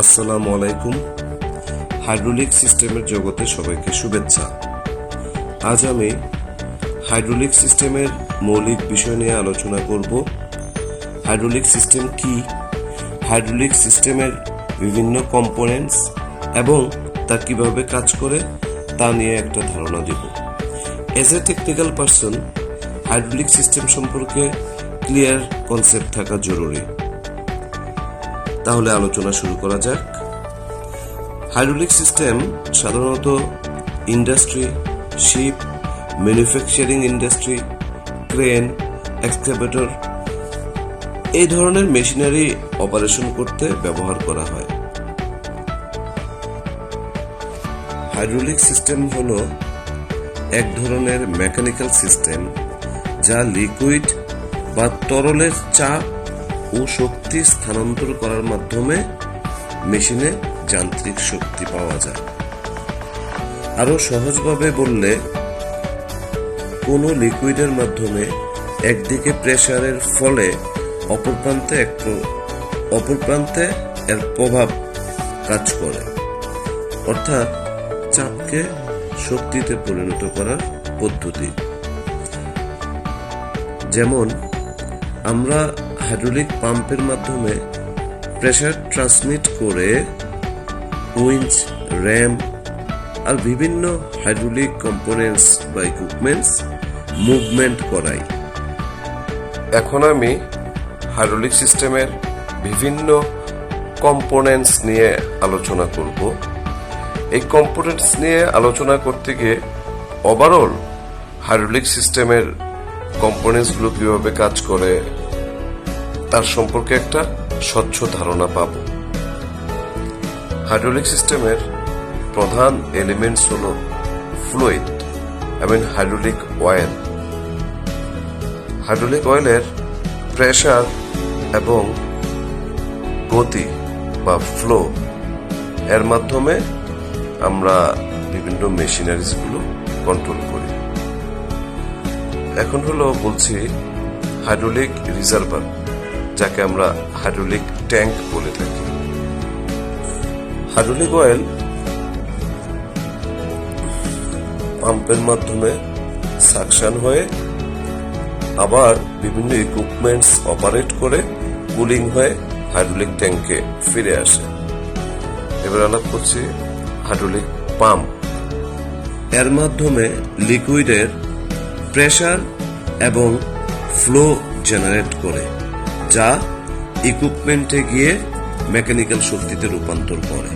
আসসালামু আলাইকুম। হাইড্রোলিক সিস্টেমের জগতে সবাইকে শুভেচ্ছা। আজ আমি হাইড্রোলিক সিস্টেমের মৌলিক বিষয় নিয়ে আলোচনা করব। হাইড্রোলিক সিস্টেম কি? হাইড্রোলিক সিস্টেমের বিভিন্ন কম্পোনেন্টস এবং তা কীভাবে কাজ করে, তা নিয়ে একটা ধারণা দেব। As a technical person hydraulic system সম্পর্কে ক্লিয়ার কনসেপ্ট থাকা জরুরি। তাহলে আলোচনা শুরু করা যাক। হাইড্রোলিক সিস্টেম সাধারণত industry, ship, manufacturing industry, crane excavator এই ধরনের মেশিনারি অপারেশন করতে ব্যবহার করা হয়। হাইড্রোলিক সিস্টেম হল এক ধরনের মেকানিক্যাল সিস্টেম যা লিকুইড বা তরলের চাপ ও শক্তি স্থানান্তর করার মাধ্যমে মেশিনে যান্ত্রিক শক্তি পাওয়া যায়। আরও সহজভাবে বললে, কোনো লিকুইডের মাধ্যমে একদিকে প্রেসারের ফলে অপর প্রান্তে একটু অপর প্রান্তে এর প্রভাব কাজ করে। অর্থাৎ চাপকে শক্তিতে পরিণত করার পদ্ধতি। যেমন, আমরা হাইড্রোলিক পাম্পের মাধ্যমে প্রেসার ট্রান্সমিট করে উইঞ্চ র্যাম আর বিভিন্ন হাইড্রোলিক কম্পোনেন্টস বা ইকুইপমেন্টস মুভমেন্ট করাই। এখন আমি হাইড্রোলিক সিস্টেমের বিভিন্ন কম্পোনেন্টস নিয়ে আলোচনা করব। এই কম্পোনেন্টস নিয়ে আলোচনা করতে গিয়ে ওভারঅল হাইড্রোলিক সিস্টেমের কম্পোনেন্টসগুলো কীভাবে কাজ করে তার সম্পর্কে একটা স্বচ্ছ ধারণা পাব। হাইড্রোলিক সিস্টেমের প্রধান এলিমেন্টস হল ফ্লুইড এবং হাইড্রোলিক অয়েল। হাইড্রোলিক অয়েলের প্রেশার এবং গতি বা ফ্লো এর মাধ্যমে আমরা বিভিন্ন মেশিনারিজগুলো কন্ট্রোল করি। এখন হলো বলছি হাইড্রোলিক রিজার্ভার। যাকে আমরা হাইড্রোলিক ট্যাঙ্ক বলে থাকি। হাইড্রোলিক অয়েল পাম্পের মাধ্যমে সাকশন হয়ে আবার বিভিন্ন ইকুইপমেন্টস অপারেট করে কুলিং হয়ে হাইড্রোলিক ট্যাঙ্কে ফিরে আসে। এবার আলাপ করছি হাইড্রোলিক পাম্প। এর মাধ্যমে লিকুইডের প্রেসার এবং ফ্লো জেনারেট করে। যা ইকুইপমেন্টে গিয়ে মেকানিক্যাল শক্তিতে রূপান্তর করে।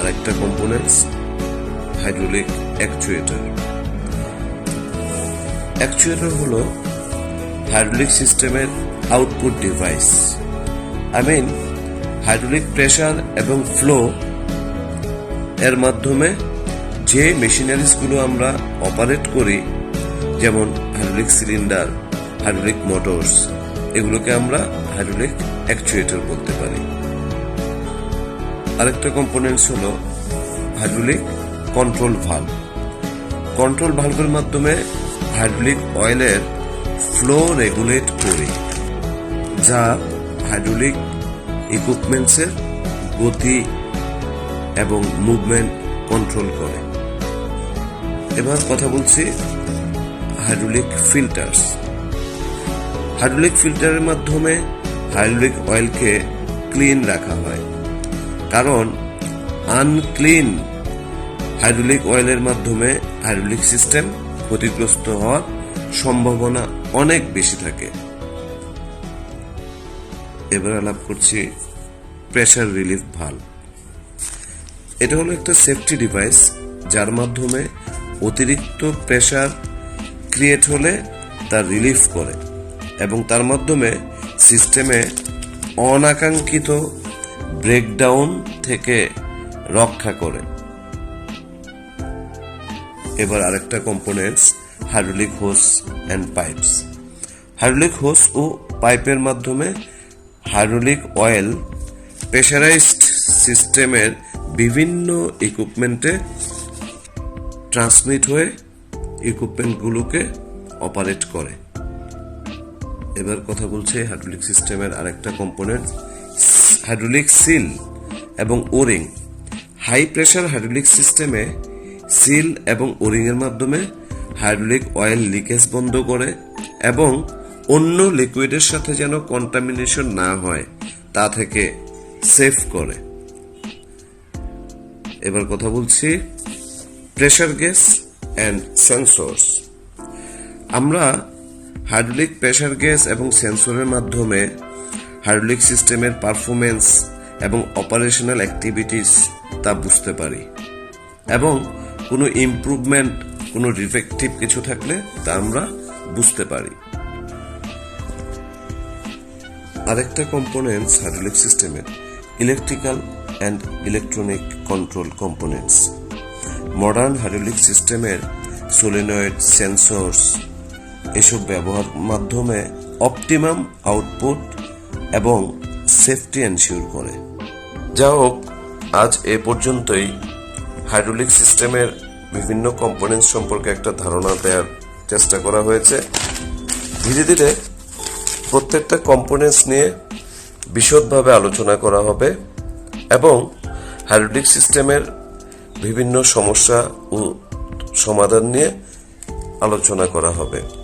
আরেকটা কম্পোনেন্টস হাইড্রোলিক অ্যাকচুয়েটর অ্যাকচুয়েটর হলো হাইড্রোলিক সিস্টেমের output device I mean hydraulic pressure এবং ফ্লো এর মাধ্যমে যে মেশিনারিজগুলো আমরা অপারেট করি, যেমন হাইড্রোলিক সিলিন্ডার হাইড্রোলিক মোটরস এগুলোকে আমরা হাইড্রোলিক অ্যাকচুয়েটর বলতে পারি। আরেকটা কম্পোনেন্টস হলো হাইড্রোলিক কন্ট্রোল ভাল্ভ কন্ট্রোল ভাল্ভের মাধ্যমে হাইড্রোলিক অয়েলের ফ্লো রেগুলেট করে, যা হাইড্রোলিক ইকুইপমেন্টসের গতি এবং মুভমেন্ট কন্ট্রোল করে। এবার কথা বলছি হাইড্রোলিক ফিল্টার্স হাইড্রোলিক ফিল্টারের মাধ্যমে হাইড্রোলিক অয়েলকে ক্লিন রাখা হয়। কারণ আনক্লিন হাইড্রোলিক অয়েলের মাধ্যমে হাইড্রোলিক সিস্টেম ক্ষতিগ্রস্ত হওয়ার সম্ভাবনা অনেক বেশি থাকে। এবার আলাপ করছি প্রেসার রিলিফ ভালো। এটা হলো একটা সেফটি ডিভাইস, যার মাধ্যমে অতিরিক্ত প্রেসার ক্রিয়েট হলে তা রিলিফ করে। এবং তার মাধ্যমে সিস্টেমে অনাকাঙ্ক্ষিত ব্রেকডাউন থেকে রক্ষা করে। এবার আরেকটা components, hydraulic hose and pipes. Hydraulic hose ও পাইপের মাধ্যমে হাইড্রোলিক অয়েল প্রেশারাইজড সিস্টেমের বিভিন্ন ইকুইপমেন্টে ট্রান্সমিট হয়ে ইকুইপমেন্টগুলোকে অপারেট করে। এবার কথা বলছে হাইড্রোলিক সিস্টেমের আরেকটা কম্পোনেন্ট হাইড্রোলিক সিল এবং O ring high pressure hydraulic সিস্টেমে সিল এবং ওরিং এর মাধ্যমে হাইড্রোলিক অয়েল লিকেজ বন্ধ করে এবং অন্য লিকুইডের সাথে যেন কন্টামিনেশন না হয়, তা থেকে সেভ করে। এবার কথা বলছি প্রেশার গ্যাস অ্যান্ড সেন্সরস আমরা হাইড্রোলিক প্রেশার গ্যাস এবং সেন্সরের মাধ্যমে হাইড্রোলিক সিস্টেমের পারফরমেন্স এবং অপারেশনাল অ্যাক্টিভিটিস তা বুঝতে পারি। এবং কোনো ইমপ্রুভমেন্ট, কোনো ডিফেক্টিভ কিছু থাকলে তা আমরা বুঝতে পারি। আরেকটা কম্পোনেন্টস হাইড্রোলিক সিস্টেমের, electrical and electronic control components. Modern hydraulic সিস্টেমের সোলেনয়েড সেন্সরস এসব ব্যবহার মাধ্যমে অপটিমাম আউটপুট এবং সেফটি এনশিওর করে। যা হোক, আজ এ পর্যন্তই। হাইড্রোলিক সিস্টেমের বিভিন্ন কম্পোনেন্টস সম্পর্কে একটা ধারণা দেওয়ার চেষ্টা করা হয়েছে। ধীরে ধীরে প্রত্যেকটা কম্পোনেন্টস নিয়ে বিশদভাবে আলোচনা করা হবে এবং হাইড্রোলিক সিস্টেমের বিভিন্ন সমস্যা ও সমাধান নিয়ে আলোচনা করা হবে।